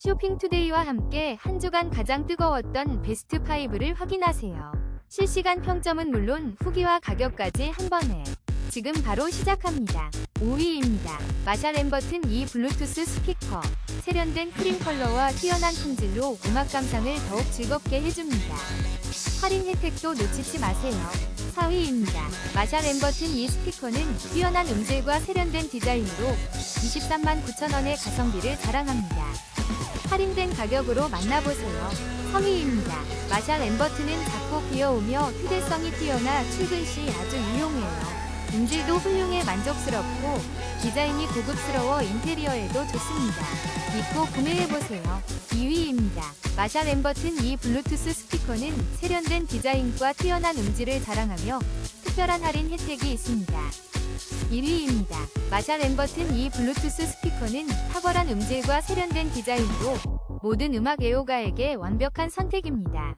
쇼핑투데이와 함께 한 주간 가장 뜨거웠던 베스트 5를 확인하세요. 실시간 평점은 물론 후기와 가격까지 한 번에. 지금 바로 시작합니다. 5위입니다. 마샬 엠버튼 2 블루투스 스피커. 세련된 크림 컬러와 뛰어난 품질로 음악 감상을 더욱 즐겁게 해줍니다. 할인 혜택도 놓치지 마세요. 4위입니다. 마샬 엠버튼 2 스피커는 뛰어난 음질과 세련된 디자인으로 23만 9천원의 가성비를 자랑합니다. 할인된 가격으로 만나보세요. 3위입니다. 마샬 엠버튼은 작고 귀여우며 휴대성이 뛰어나 출근 시 아주 유용해요. 음질도 훌륭해 만족스럽고 디자인이 고급스러워 인테리어에도 좋습니다. 믿고 구매해보세요. 2위입니다. 마샬 엠버튼 2 블루투스 스피커는 세련된 디자인과 뛰어난 음질을 자랑하며 특별한 할인 혜택이 있습니다. 1위입니다. 마샬 엠버튼 2 블루투스 스피커는 탁월한 음질과 세련된 디자인으로 모든 음악 애호가에게 완벽한 선택입니다.